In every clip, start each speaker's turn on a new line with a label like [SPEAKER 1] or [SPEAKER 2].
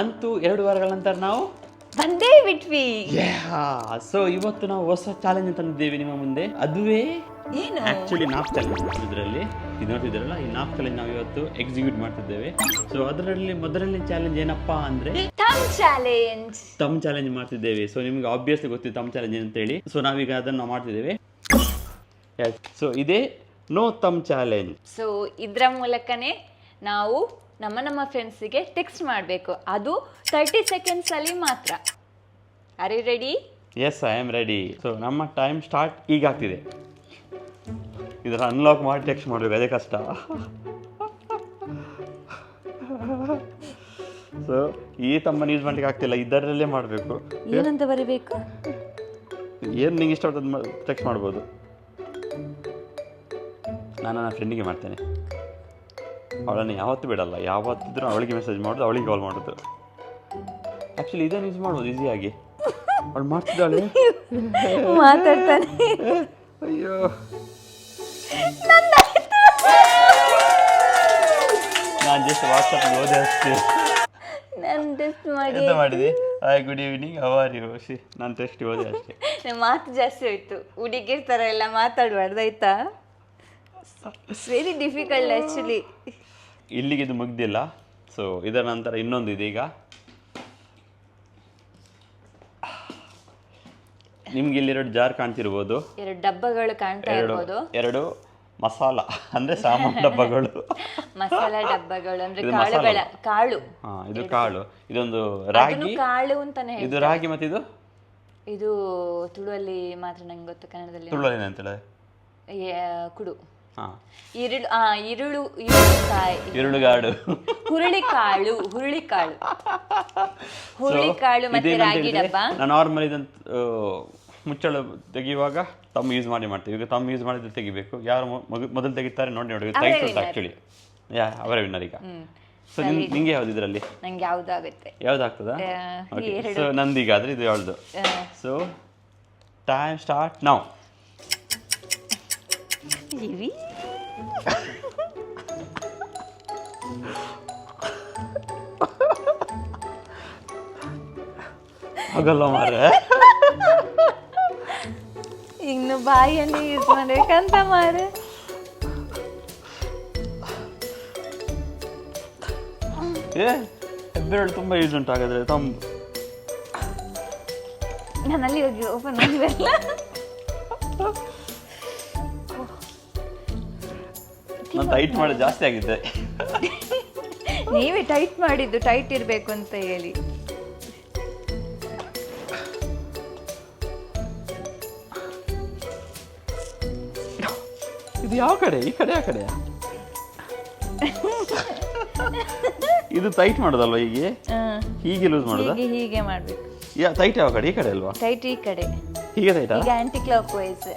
[SPEAKER 1] ಅಂತೂ ಎರಡು ವಾರಗಳ ನಂತರ ನಾವು
[SPEAKER 2] ಬಂದೇ ಬಿಟ್ವಿ.
[SPEAKER 1] ಸೊ ಇವತ್ತು ನಾವು ಹೊಸ ಚಾಲೆಂಜ್ ತಂದಿದ್ದೇವೆ ನಿಮ್ಮ ಮುಂದೆ. ಅದುವೇ
[SPEAKER 2] ಏನು?
[SPEAKER 1] ಆಕ್ಚುಲಿ ನಾಪ್ ಚಾಲೆಂಜ್ ಇದರಲ್ಲಿ. ಇದು ನೋಡಿದ್ರಲ್ಲ ಈ ನಾಪ್ ಚಾಲೆಂಜ್ ನಾವು ಇವತ್ತು ಎಕ್ಸಿಕ್ಯೂಟ್ ಮಾಡ್ತಿದ್ದೇವೆ. ಸೊ ಅದರಲ್ಲಿ ಮೊದಲನೇ ಚಾಲೆಂಜ್ ಏನಪ್ಪಾ ಅಂದ್ರೆ
[SPEAKER 2] ತಮ್ ಚಾಲೆಂಜ್
[SPEAKER 1] ತಮ್ ಚಾಲೆಂಜ್ ಮಾಡ್ತಿದ್ದೇವೆ. ಸೊ ನಿಮ್ಗೆ ಆಬ್ವಿಯಸ್ಲಿ ಗೊತ್ತಿದೆ ತಮ್ ಚಾಲೆಂಜ್ ಅಂತ ಹೇಳಿ. ಸೊ ನಾವೀಗ ಅದನ್ನು ಮಾಡ್ತಿದ್ದೇವೆ. ಸೊ ಇದೇ ನೋ ತಮ್ ಚಾಲೆಂಜ್
[SPEAKER 2] ಸೊ ಇದ್ರ ಮೂಲಕನೇ ನಾವು ನಮ್ಮ ನಮ್ಮ ಫ್ರೆಂಡ್ಸಿಗೆ ಟೆಕ್ಸ್ಟ್ ಮಾಡಬೇಕು. ಅದು ತರ್ಟಿ ಸೆಕೆಂಡ್ಸಲ್ಲಿ ಮಾತ್ರ. Are ready
[SPEAKER 1] yes I am ready so ನಮ್ಮ ಟೈಮ್ ಸ್ಟಾರ್ಟ್ ಈಗ ಆಗ್ತಿದೆ. ಇದರ ಅನ್ಲಾಕ್ ಮಾಡಿ ಟೆಕ್ಸ್ಟ್ ಮಾಡಬೇಕು ಅದೇ ಕಷ್ಟ. ಸೊ ಈ ತಮ್ಮ ಯೂಸ್ ಮಾಡ್ಲಿಕ್ಕೆ ಆಗ್ತಿಲ್ಲ. ಇದರಲ್ಲೇ ಮಾಡಬೇಕು.
[SPEAKER 2] ಏನಂತ ಬರಿಬೇಕು?
[SPEAKER 1] ಏನು ನಿಂಗೆ ಇಷ್ಟ ಟೆಕ್ಸ್ಟ್ ಮಾಡ್ಬೋದು? ನಾನು ನನ್ನ ಫ್ರೆಂಡಿಗೆ ಮಾಡ್ತೇನೆ. ಅವಳನ್ನು ಯಾವತ್ತೂ ಬಿಡಲ್ಲ. ಯಾವತ್ತಿದ್ರೂ ಅವಳಿಗೆ ಮೆಸೇಜ್ ಮಾಡೋದು ಅವಳಿಗೆ ಕಾಲ್ ಮಾಡೋದು. ಆ್ಯಕ್ಚುಲಿ ಇದೇ ಯೂಸ್ ಮಾಡ್ಬೋದು ಈಸಿಯಾಗಿ ಅವಳು ಮಾಡ್ತಿದ್ದಾಳೆ?
[SPEAKER 2] ಮಾತಾಡ್ತಾನೆ.
[SPEAKER 1] ಅಯ್ಯೋ. ನಾನು ಜಸ್ಟ್ ವಾಟ್ಸಪ್ ಓದಿ ಅಷ್ಟೇ.
[SPEAKER 2] ನಾನು ಟೆಸ್ಟ್ ಮಾಡಿ
[SPEAKER 1] ಎಂತ ಮಾಡಿದೆ? Hi good evening are you she ನಾನು ಟೆಸ್ಟ್ ಓದಿ ಅಷ್ಟೇ.
[SPEAKER 2] ನಿಮ್ಮ ಮಾತು ಜಾಸ್ತಿ ಹೋಯ್ತು. ಹುಡುಗಿರ್ ಥರ ಎಲ್ಲ ಮಾತಾಡಬಾರ್ದು ಆಯ್ತಾ? ವೆರಿ ಡಿಫಿಕಲ್ಟ್ ಆ್ಯಕ್ಚುಲಿ
[SPEAKER 1] ಇಲ್ಲಿಗೆ ಇದು ಮುಗ್ದಿಲ್ಲ. ಸೊ ಇದರ ನಂತರ ಇನ್ನೊಂದು ಇದೆ ಈಗ ನಿಮ್ಗೆ ಇಲ್ಲಿ ಎರಡು ಜಾರ್ ಕಾಣ್ತಿರ್ಬೋದು.
[SPEAKER 2] ಎರಡು ಡಬ್ಬಗಳು ಕಾಣ್ತಾ ಇರ್ಬೋದು.
[SPEAKER 1] ಎರಡು ಮಸಾಲ ಅಂದ್ರೆ ಸಾಮಾನ್ಯ ಡಬ್ಬಗಳು.
[SPEAKER 2] ಮಸಾಲ ಡಬ್ಬಗಳು ಅಂದ್ರೆ ಕಾಳುಗಳ ಕಾಳು.
[SPEAKER 1] ಹಾ ಇದು ಕಾಳು. ಇದೊಂದು ರಾಗಿ.
[SPEAKER 2] ಕಾಳು ಅಂತಾನೆ.
[SPEAKER 1] ಇದು ರಾಗಿ ಮತ್ತೆ ಇದು
[SPEAKER 2] ಇದು ತುಳುವಲ್ಲಿ ಮಾತ್ರ ನಂಗೆ ಗೊತ್ತು ಕನ್ನಡದಲ್ಲಿ.
[SPEAKER 1] ತುಳುವಲ್ಲಿ ಅಂತೇಳಿ
[SPEAKER 2] ಏ- ಕುಡು. ಇರುಳು ಆ ಇರುಳು ಈರುಳ್ಳಿಕಾಯಿ
[SPEAKER 1] ಈರುಳ್ಳುಗಾಡು
[SPEAKER 2] ಹುರುಳಿ ಕಾಳು ಹುರುಳಿ ಕಾಳು ಹುರುಳಿ ಕಾಳು ಮತ್ತೆ ರಾಗಿ ಡಬ್ಬ?
[SPEAKER 1] ನಾರ್ಮಲ್ ಇದಂತ ಆ, ಮುಚ್ಚಳ ತೆಗೆಯುವಾಗ ತಮ್ಮ ಯೂಸ್ ಮಾಡಿ ಮಾಡ್ತೀವಿ. ಈಗ ತಮ್ಮ ಯೂಸ್ ಮಾಡಿದ್ರೆ ತೆಗಿಬೇಕು. ಯಾರು ಮೊದಲು ತೆಗಿತಾರೆ ನೋಡಿ ನೋಡಿ ಟೈಟ್. ಆ್ಯಕ್ಚುಲಿ ಯಾ ಅವರೇ ವಿನ್ನರ್ ಈಗ. ಸೊ ನಿಂಗೆ ಯಾವ್ದು ಇದರಲ್ಲಿ?
[SPEAKER 2] ನಂಗೆ ಯಾವ್ದಾಗುತ್ತೆ
[SPEAKER 1] ಆಗುತ್ತೆ?
[SPEAKER 2] ಆ,
[SPEAKER 1] ಓಕೆ
[SPEAKER 2] ಎರಡು.
[SPEAKER 1] ಸೊ ನಂದೀಗಾದ್ರೆ ಇದು ಯಾವ್ದು? ಸೊ ಟೈಮ್ ಸ್ಟಾರ್ಟ್ ನಾವು
[SPEAKER 2] ಇವಿ
[SPEAKER 1] ಆಗಲ್ಲ ಮಾರೆ
[SPEAKER 2] ಇನ್ನು ಬಾಯಿಯಲ್ಲಿ ಯೂಸ್ ಮಾಡ್ಬೇಕಂತ ಮಾರೆ
[SPEAKER 1] ಏ ಹೆಬ್ಬೆರಳು ತುಂಬ ಯೂಸ್ ಉಂಟು ಹಾಗಾದ್ರೆ ತಮ್ಮ
[SPEAKER 2] ನಾನು ಅಲ್ಲಿ ಹೋಗಿ ಓಪನ್ ಮಾಡಿರಲ್ಲ
[SPEAKER 1] ನಾನು ಟೈಟ್ ಮಾಡೋದು ಜಾಸ್ತಿ ಆಗಿದೆ.
[SPEAKER 2] ನೀವೇ ಟೈಟ್ ಮಾಡಿದ್ದು ಟೈಟ್ ಇರಬೇಕು ಅಂತ ಹೇಳಿ.
[SPEAKER 1] ಇದು ಯಾವ ಕಡೆ? ಈ ಕಡೆ ಆ ಕಡೆ? ಇದು ಟೈಟ್ ಮಾಡೋದಲ್ವಾ ಹೀಗೆ? ಹೀಗೆ ಲೂಸ್ ಮಾಡೋದಾ?
[SPEAKER 2] ಹೀಗೆ ಹೀಗೆ ಮಾಡಬೇಕು.
[SPEAKER 1] ಯಾ ಟೈಟ್ ಯಾವ ಕಡೆ? ಈ ಕಡೆ ಅಲ್ವಾ?
[SPEAKER 2] ಟೈಟ್ ಈ ಕಡೆ.
[SPEAKER 1] ಹೀಗೆ ಟೈಟ್
[SPEAKER 2] ಈಗ ಆಂಟಿ ಕ್ಲಾಕ್ ವೈಸ್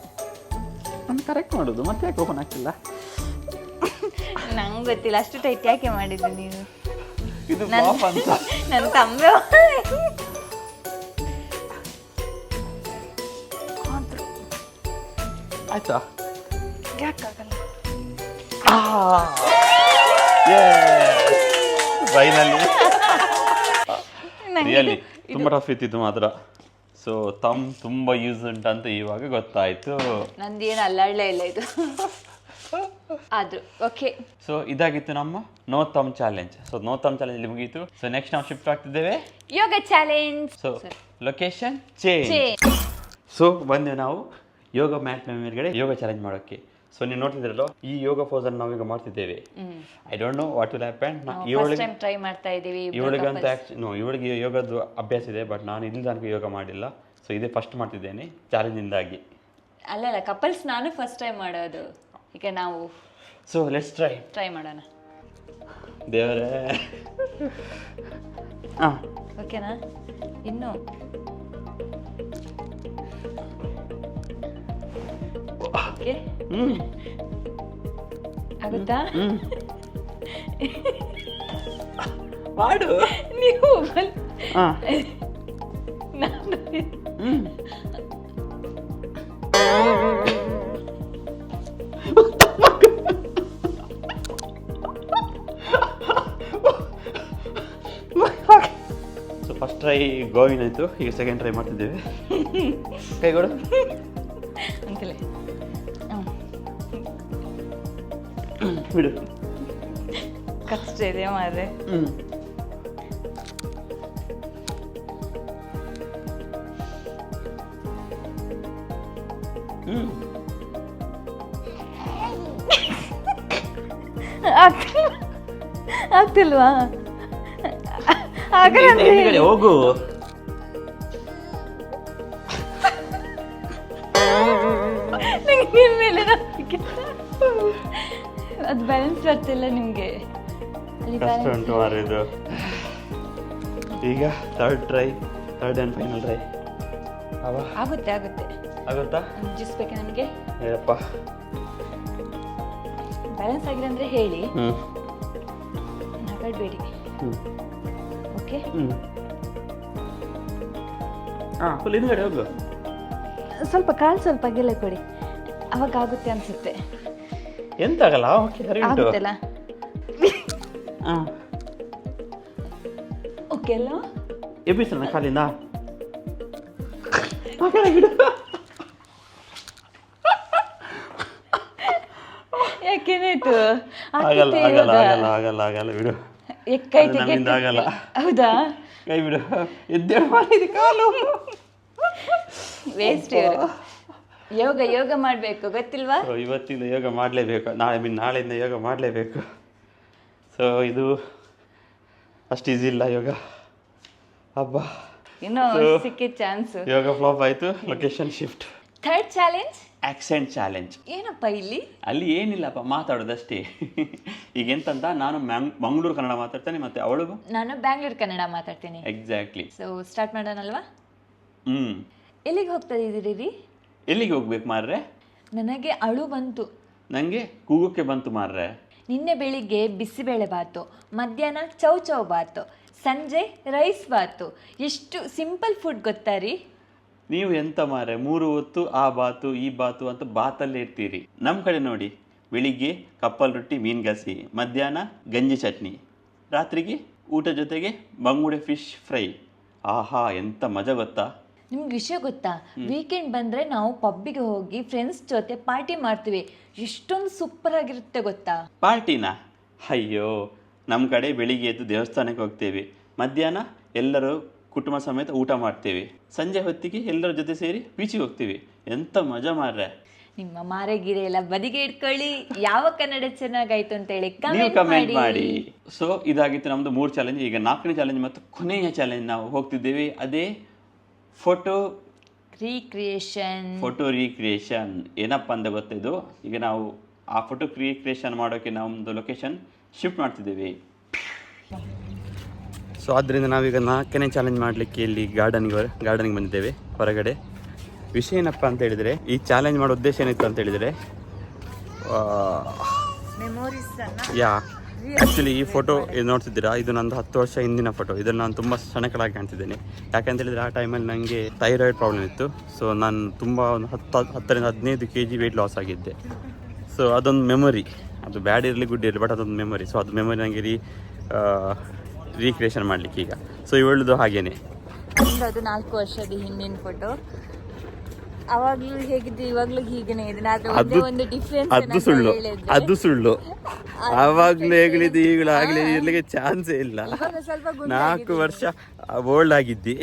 [SPEAKER 1] ನಾನು ಕರೆಕ್ಟ್ ಮಾಡೋದು ಮತ್ತೆ ಯಾಕೆ ಓಪನ್ ಆಗ್ತಿಲ್ಲ?
[SPEAKER 2] ನಂಗೆ ಗೊತ್ತಿಲ್ಲ ಅಷ್ಟು ಟೈಟ್ ಯಾಕೆ ಮಾಡಿದ್ದು ನೀನು?
[SPEAKER 1] ಇದು ಪಾಪ ಅಂತ.
[SPEAKER 2] ನನ್ನ ತಂಬೆ
[SPEAKER 1] ಆಯ್ತಾ?
[SPEAKER 2] ಯಾಕಾಗಲ್ಲ
[SPEAKER 1] ರಿಯಲಿ ತುಂಬ ಟಫ್ ಇತ್ತಿತ್ತು ಮಾತ್ರ. ಸೊ ತಮ್ ತುಂಬ ಯೂಸ್ ಉಂಟಂತ ಇವಾಗ ಗೊತ್ತಾಯ್ತು.
[SPEAKER 2] ನಂದೇನು ಅಲ್ಲಾಡ್ಲೇ ಇಲ್ಲ ಇದು. ಆದ್ರು ಓಕೆ
[SPEAKER 1] ಸೊ ಇದಾಗಿತ್ತು ನಮ್ಮ no thumb challenge so no thumb challenge ಮುಗೀತು. ಸೊ ನೆಕ್ಸ್ಟ್ ನಾವು shift ಆಗ್ತಿದ್ದೇವೆ.
[SPEAKER 2] Yoga challenge
[SPEAKER 1] so location change so ಬಂದೆ ನಾವು ಯೋಗ ಮ್ಯಾಟ್ ಮೇಲ್ಗಡೆ ಯೋಗ ಚಾಲೆಂಜ್ ಮಾಡೋಕ್ಕೆ. ಸೊ ನೀವು ನೋಡ್ತಿದ್ರಲ್ಲ ಈ ಯೋಗ ಪೋಸ್ ಅನ್ನು ನಾವೀಗ ಮಾಡ್ತಿದ್ದೇವೆ. I don't know what will happen ಇವಳಿಗೆ
[SPEAKER 2] ಟ್ರೈ ಮಾಡ್ತಾ ಇದ್ದೀವಿ
[SPEAKER 1] ನೋ ಇವಳಿಗೆ ಯೋಗದ್ದು ಅಭ್ಯಾಸ ಇದೆ ಬಟ್ ನಾನು ಇಲ್ಲಿ ತನಕ ಯೋಗ ಮಾಡಿಲ್ಲ. ಸೊ ಇದೇ ಫಸ್ಟ್ ಮಾಡ್ತಿದ್ದೇನೆ ಚಾಲೆಂಜಿಂದಾಗಿ
[SPEAKER 2] ಅಲ್ಲಲ್ಲ ಕಪಲ್ಸ್ ನಾನು ಫಸ್ಟ್ ಟೈಮ್ ಮಾಡೋದು. ಈಗ ನಾವು
[SPEAKER 1] ಸೊ ಲೆಟ್ಸ್ ಟ್ರೈ
[SPEAKER 2] ಟ್ರೈ ಮಾಡೋಣ.
[SPEAKER 1] ದೇವರೇ. ಹಾಂ.
[SPEAKER 2] ಓಕೆನಾ? ಇನ್ನು. ಓಕೆ.
[SPEAKER 1] ಹ್ಞೂ
[SPEAKER 2] ಆಗುತ್ತಾ?
[SPEAKER 1] ಮಾಡು.
[SPEAKER 2] ನೀವು ನಾನು
[SPEAKER 1] ಟ್ರೈ ಗೋವಿನ ಆಯಿತು. ಈಗ ಸೆಕೆಂಡ್ ಟ್ರೈ ಮಾಡ್ತಿದ್ದೇವೆ. ಕೈಗಳು
[SPEAKER 2] ಅಂಕಲೇ
[SPEAKER 1] ಬಿಡು.
[SPEAKER 2] ಕಷ್ಟ ಇದೆ
[SPEAKER 1] ಮಾರೆ.
[SPEAKER 2] ಆಗ್ತಿಲ್ವಾ?
[SPEAKER 1] ಹಿಂದ್ಗಡೆ ಹೋಗು.
[SPEAKER 2] ನಂಗೆ ನಿಮ್ ಮೇಲೆ ನಂಬಿಕೆ ಅದು ಬ್ಯಾಲೆನ್ಸ್ ಬರ್ತಿಲ್ಲ ನಿಮ್ಗೆ. ಅಲ್ಲಿ
[SPEAKER 1] ಕಷ್ಟ
[SPEAKER 2] ಬ್ಯಾಲೆನ್ಸ್
[SPEAKER 1] ಉಂಟು ಮಾರ ಇದು. ಈಗ third try third and final try ಅವ?
[SPEAKER 2] ಆಗುತ್ತೆ ಆಗುತ್ತೆ.
[SPEAKER 1] ಆಗುತ್ತಾ?
[SPEAKER 2] ಜ್ಯೂಸ್ ನನಗೆ? ನಮಗೆ
[SPEAKER 1] ಹೇಳಪ್ಪ.
[SPEAKER 2] ಬ್ಯಾಲೆನ್ಸ್ ಆಗಿದೆ ಅಂದ್ರೆ ಹೇಳಿ.
[SPEAKER 1] ಹ್ಞೂ
[SPEAKER 2] ನಗಡ್ಬೇಡಿ
[SPEAKER 1] ಹ್ಞೂ
[SPEAKER 2] ಓಕೆ?
[SPEAKER 1] ಹಾಂ ಫುಲ್ ಹಿಂದ್ಗಡೆ ಹೋಗು.
[SPEAKER 2] ಸ್ವಲ್ಪ ಕಾಲು ಸ್ವಲ್ಪ ಗೆಲ್ಲ ಕೊಡಿ. ಅವಾಗ ಆಗುತ್ತೆ ಅನ್ಸುತ್ತೆ.
[SPEAKER 1] ಎಂತ ಆಗಲ್ಲ ಓಕೆ ಸರಿ ಉಂಟು.
[SPEAKER 2] ಆಗುತ್ತಲ್ಲ?
[SPEAKER 1] ಹಾಂ
[SPEAKER 2] ಓಕೆ ಅಲ್ಲ?
[SPEAKER 1] ಎಬ್ಬಿಸೋಣ ಕಾಲಿಂದ? ನಾ ಕಡೆ ಬಿಡು
[SPEAKER 2] ಯಾಕೇನಾಯ್ತು
[SPEAKER 1] ಆಗಲ್ಲ ಆಗಲ್ಲ. ಆಗಲ್ಲ ಆಗಲ್ಲ ಆಗಲ್ಲ ಬಿಡು. ನಮ್ಮಿಂದ ಆಗಲ್ಲ.
[SPEAKER 2] ಹೌದಾ?
[SPEAKER 1] ಕೈ ಬಿಡು. ಮಾಡಿದ ಕಾಲು.
[SPEAKER 2] ವೇಸ್ಟ್ ಯೋಗ ಯೋಗ ಮಾಡಬೇಕು ಗೊತ್ತಿಲ್ವಾ?
[SPEAKER 1] ಸೊ ಇವತ್ತಿಂದ ಯೋಗ ಮಾಡಲೇಬೇಕು. ನಾಳೆ ಮೀನ್ ನಾಳೆಯಿಂದ ಯೋಗ ಮಾಡಲೇಬೇಕು. ಸೊ ಇದು ಅಷ್ಟು ಈಸಿ ಇಲ್ಲ ಯೋಗ. ಹಬ್ಬ
[SPEAKER 2] ಇನ್ನೂ
[SPEAKER 1] So-
[SPEAKER 2] ಸಿಕ್ಕಿದ ಚಾನ್ಸ್
[SPEAKER 1] ಯೋಗ ಫ್ಲಾಪ್ ಆಯಿತು. Location shift
[SPEAKER 2] third challenge
[SPEAKER 1] accent challenge
[SPEAKER 2] ಏನಪ್ಪ ಇಲ್ಲಿ?
[SPEAKER 1] ಅಲ್ಲಿ ಏನಿಲ್ಲಪ್ಪ ಮಾತಾಡೋದಷ್ಟೇ. ಈಗ ಎಂತಂತ ನಾನು ಮಂಗಳೂರು ಕನ್ನಡ ಮಾತಾಡ್ತೇನೆ ಮತ್ತೆ ಅವಳು
[SPEAKER 2] ನಾನು ಬ್ಯಾಂಗ್ಳೂರ್ ಕನ್ನಡ ಮಾತಾಡ್ತೀನಿ.
[SPEAKER 1] ಎಕ್ಸಾಕ್ಟ್ಲಿ
[SPEAKER 2] ಸೊ ಸ್ಟಾರ್ಟ್ ಮಾಡೋಣಲ್ವಾ?
[SPEAKER 1] ಹ್ಮ್.
[SPEAKER 2] ಎಲ್ಲಿಗೆ ಹೋಗ್ತಾ ಇದ್ದೀರಿ
[SPEAKER 1] ಎಲ್ಲಿಗೆ ಹೋಗ್ಬೇಕು ಮಾರ್ರೆ?
[SPEAKER 2] ನನಗೆ ಅಳು ಬಂತು.
[SPEAKER 1] ನನಗೆ ಕೂಗೋಕ್ಕೆ ಬಂತು ಮಾರ್ರೆ.
[SPEAKER 2] ನಿನ್ನೆ ಬೆಳಿಗ್ಗೆ ಬಿಸಿಬೇಳೆ ಬಾತು ಮಧ್ಯಾಹ್ನ ಚೌ ಚೌ ಬಾತು ಸಂಜೆ ರೈಸ್ ಬಾತು. ಎಷ್ಟು ಸಿಂಪಲ್ ಫುಡ್ ಗೊತ್ತಾ ರೀ?
[SPEAKER 1] ನೀವು ಎಂತ ಮಾರೆ? ಮೂರು ಹೊತ್ತು ಆ ಬಾತು ಈ ಬಾತು ಅಂತ ಬಾತಲ್ಲೇ ಇರ್ತೀರಿ. ನಮ್ಮ ಕಡೆ ನೋಡಿ ಬೆಳಿಗ್ಗೆ ಕಪ್ಪಲ್ ರೊಟ್ಟಿ ಮೀನು ಗಸಿ ಮಧ್ಯಾಹ್ನ ಗಂಜಿ ಚಟ್ನಿ ರಾತ್ರಿಗೆ ಊಟ ಜೊತೆಗೆ ಬಂಗುಡೆ ಫಿಶ್ ಫ್ರೈ ಆಹಾ ಎಂತ ಮಜಾ ಗೊತ್ತಾ?
[SPEAKER 2] ನಿಮ್ಗೆ ವಿಷಯ ಗೊತ್ತಾ? ವೀಕೆಂಡ್ ಬಂದರೆ ನಾವು ಪಬ್ಬಿಗೆ ಹೋಗಿ ಫ್ರೆಂಡ್ಸ್ ಜೊತೆ ಪಾರ್ಟಿ ಮಾಡ್ತೀವಿ. ಎಷ್ಟೊಂದು ಸೂಪರ್ ಆಗಿರುತ್ತೆ ಗೊತ್ತಾ?
[SPEAKER 1] ಪಾರ್ಟಿನಾ? ಅಯ್ಯೋ ನಮ್ಮ ಕಡೆ ಬೆಳಿಗ್ಗೆ ಎದ್ದು ದೇವಸ್ಥಾನಕ್ಕೆ ಹೋಗ್ತೇವೆ. ಮಧ್ಯಾಹ್ನ ಎಲ್ಲರೂ ಕುಟುಂಬ ಸಮೇತ ಊಟ ಮಾಡ್ತೇವೆ. ಸಂಜೆ ಹೊತ್ತಿಗೆ ಎಲ್ಲರ ಜೊತೆ ಸೇರಿ ಬೀಚಿಗೆ ಹೋಗ್ತೀವಿ. ಎಂತ ಮಜಾ ಮಾರ್ರೆ.
[SPEAKER 2] ನಿಮ್ಮ ಮಾರೆ ಗಿರೆ ಎಲ್ಲ ಬದಿಗೆ ಇಟ್ಕೊಳ್ಳಿ. ಯಾವ ಕನ್ನಡ ಚೆನ್ನಾಗಾಯ್ತು ಅಂತ ಹೇಳಿ ಕಮೆಂಟ್ ಮಾಡಿ.
[SPEAKER 1] ಸೊ ಇದಾಗಿತ್ತು ನಮ್ದು ಮೂರು ಚಾಲೆಂಜ್ ಈಗ ನಾಲ್ಕನೇ ಚಾಲೆಂಜ್ ಮತ್ತು ಕೊನೆಯ ಚಾಲೆಂಜ್ ನಾವು ಹೋಗ್ತಿದ್ದೇವೆ. ಅದೇ ಫೋಟೋ
[SPEAKER 2] ರೀಕ್ರಿಯೇಷನ್
[SPEAKER 1] ಫೋಟೋ ರೀಕ್ರಿಯೇಷನ್ ಏನಪ್ಪ ಅಂತ ಗೊತ್ತಿದ್ದು ಈಗ ನಾವು ಆ ಫೋಟೋ ರೀಕ್ರಿಯೇಷನ್ ಮಾಡೋಕೆ ನಮ್ದು ಲೊಕೇಶನ್ ಶಿಫ್ಟ್ ಮಾಡ್ತಿದ್ದೇವೆ. ಸೊ ಆದ್ದರಿಂದ ನಾವೀಗ ನಾಲ್ಕನೇ ಚಾಲೆಂಜ್ ಮಾಡಲಿಕ್ಕೆ ಇಲ್ಲಿ ಗಾರ್ಡನ್ಗೆ ಗಾರ್ಡನ್ಗೆ ಬಂದಿದ್ದೇವೆ ಹೊರಗಡೆ. ವಿಷಯ ಏನಪ್ಪ ಅಂತ ಹೇಳಿದರೆ ಈ ಚಾಲೆಂಜ್ ಮಾಡೋ ಉದ್ದೇಶ ಏನಿತ್ತು ಅಂತ ಹೇಳಿದರೆ ಯಾ ಆ್ಯಕ್ಚುಲಿ ಈ ಫೋಟೋ ಇದು ನೋಡ್ತಿದ್ದೀರಾ? ಇದು ನಂದು ಹತ್ತು ವರ್ಷ ಹಿಂದಿನ ಫೋಟೋ ಇದನ್ನು ನಾನು ತುಂಬ ಸಣ್ಣಕಲಾಗಿ ಕಾಣ್ತಿದ್ದೇನೆ. ಯಾಕಂತ ಹೇಳಿದರೆ ಆ ಟೈಮಲ್ಲಿ ನನಗೆ ಥೈರಾಯ್ಡ್ ಪ್ರಾಬ್ಲಮ್ ಇತ್ತು. ಸೊ ನಾನು ತುಂಬ ಒಂದು ಹತ್ತು ಹತ್ತರಿಂದ ಹದಿನೈದು ಕೆ ಜಿ ವೆಯ್ಟ್ ಲಾಸ್ ಆಗಿದ್ದೆ. ಸೊ ಅದೊಂದು ಮೆಮೊರಿ ಅದು ಬ್ಯಾಡ್ ಇರಲಿ ಗುಡ್ ಇರಲಿ ಬಟ್ ಅದೊಂದು ಮೆಮೊರಿ ಸೊ ಅದು ಮೆಮೊರಿ ನನಗೆ ರೀ ರೀಕ್ರಿಯೇಷನ್ ಮಾಡ್ಲಿಕ್ಕೆ ಈಗ. ಸೊ ಇವಳದು ಹಾಗೇನೆ.
[SPEAKER 2] ಅದು ನಾಲ್ಕು ವರ್ಷದ ಹಿಂದಿನ ಫೋಟೋ ಅವಾಗ್ಲೂ ಹೇಗಿದ್ದು ಇವಾಗ್ಲೂ ಹೀಗೇನೆ ಇದೆ.
[SPEAKER 1] ಅದು
[SPEAKER 2] ಒಂದು ಡಿಫ್ರೆನ್ಸ್
[SPEAKER 1] ಅದು ಸುಳ್ಳು. ಅದು ಸುಳ್ಳು. ಆವಾಗಲೂ ಹೇಗಲಿದ್ದು ಈಗಲೂ ಆಗಲಿ ಇರ್ಲಿಕ್ಕೆ ಚಾನ್ಸ್ ಇಲ್ಲ.
[SPEAKER 2] ಸ್ವಲ್ಪ
[SPEAKER 1] ನಾಲ್ಕು ವರ್ಷ ಓಲ್ಡ್ ಆಗಿದ್ದಿ.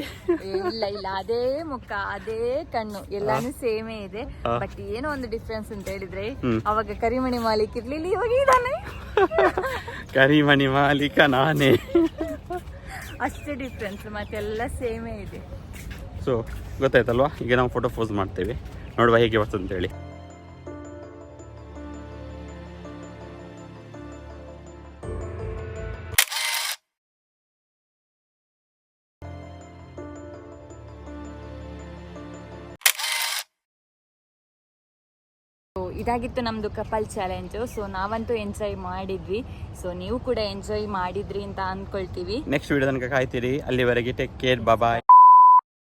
[SPEAKER 2] ಇಲ್ಲ ಇಲ್ಲ. ಅದೇ ಮುಖ ಅದೇ ಕಣ್ಣು. ಎಲ್ಲಾನು ಸೇಮೇ ಇದೆ. ಬಟ್ ಏನೋ ಒಂದು ಡಿಫ್ರೆನ್ಸ್ ಅಂತ ಹೇಳಿದ್ರೆ ಅವಾಗ ಕರಿಮಣಿ ಮಾಲೀಕ್ ಇರ್ಲಿಲ್ಲ ಇವಾಗ ಇದಾನೆ
[SPEAKER 1] ಕರಿಮಣಿ ಮಾಲೀಕ ನಾನೇ.
[SPEAKER 2] ಅಷ್ಟೇ ಡಿಫ್ರೆನ್ಸ್ ಮತ್ತೆಲ್ಲ ಸೇಮೇ ಇದೆ.
[SPEAKER 1] ಸೊ ಗೊತ್ತಾಯ್ತಲ್ವಾ? ಈಗ ನಾವು ಫೋಟೋ ಪೋಸ್ ಮಾಡ್ತೇವೆ. ನೋಡುವ ಹೇಗೆ ಬರ್ತದೆ ಅಂತೇಳಿ
[SPEAKER 2] ಇದಾಗಿತ್ತು ನಮ್ಮದು ಕಪಲ್ ಚಾಲೆಂಜು ಸೊ ನಾವಂತೂ ಎಂಜಾಯ್ ಮಾಡಿದ್ವಿ. ಸೊ ನೀವು ಕೂಡ ಎಂಜಾಯ್ ಮಾಡಿದ್ರಿ ಅಂತ ಅಂದ್ಕೊಳ್ತೀವಿ
[SPEAKER 1] ನೆಕ್ಸ್ಟ್ ವಿಡಿಯೋ ತನಕ ಕಾಯ್ತೀರಿ. ಅಲ್ಲಿವರೆಗೆ ಟೇಕ್ ಕೇರ್ ಬಾಯ್